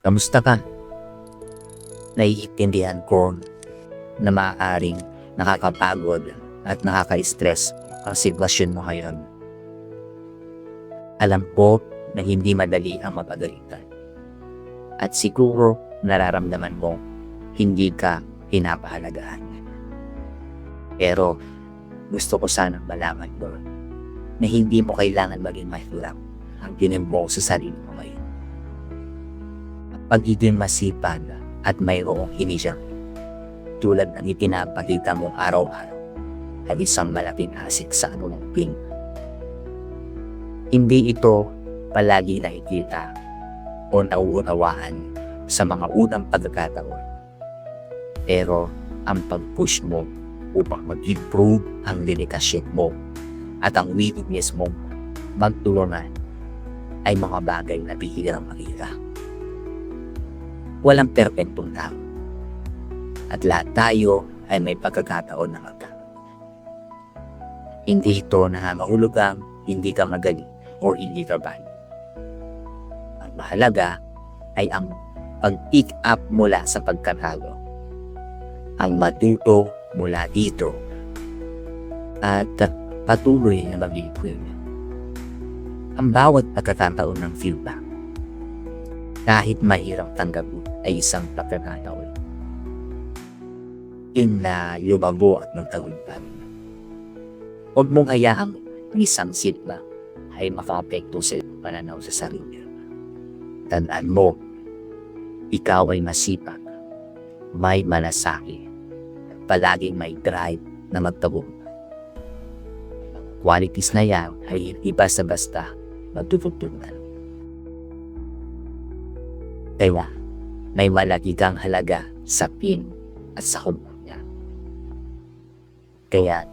Kamusta ka? Naiintindihan ko na maaaring nakakapagod at nakaka-stress ang sitwasyon mo ngayon. Alam ko na hindi madali ang mapagalitan. At siguro nararamdaman mo hindi ka pinapahalagahan. Pero gusto ko sanang malaman mo na hindi mo kailangan maging mahirap ang tinimbo sa sarili mo ngayon. Pagiging masipag at mayroong hinisang tulad ng ipinapakita mo araw-araw ay isang malaking asik sa anumang ping. Hindi ito palagi nakikita o nauunawaan sa mga unang pagkakataon. Pero ang pag-push mo upang mag-improve ang dedikasyon mo at ang willingness mong magtulungan ay mga bagay na bihirang makita. Walang perpektong tao. At lahat tayo ay may pagkakataon na magka. Hindi ito nangangahulugang hindi ka magaling o hindi ka bad. Ang mahalaga ay ang pag-pick up mula sa pagkatalo. Ang matuto mula dito at patuloy na mag-improve. Ang bawat pagkakataon ng feedback kahit mahirap tanggapin ay isang pagkakataon. Yun na lumabo at magtagumpay. Huwag mong hayaang isang sitba ay makaapekto sa pananaw sa sarili. Tandaan mo, ikaw ay masipag, may malasaki, at palaging may drive na magtagumpay. Qualities na yan ay hindi basta-basta magtutugtugan. Kaya, may malaki kang halaga sa pin at sa kumpanya. Kaya,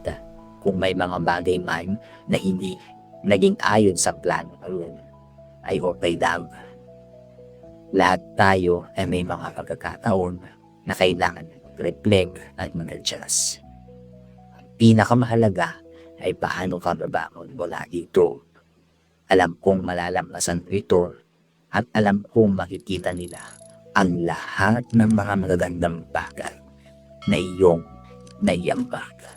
kung may mga bagay man na hindi naging ayon sa plano ngayon, ay okay lang. Lahat tayo ay may mga pagkakataon na kailangan reflect at mag-adjust. Ang pinakamahalaga ay paano ka babangon mula dito. Alam kong malalampasan ko ito at alam kong makikita nila ang lahat ng mga magagandang bagay na iyong naiyambag.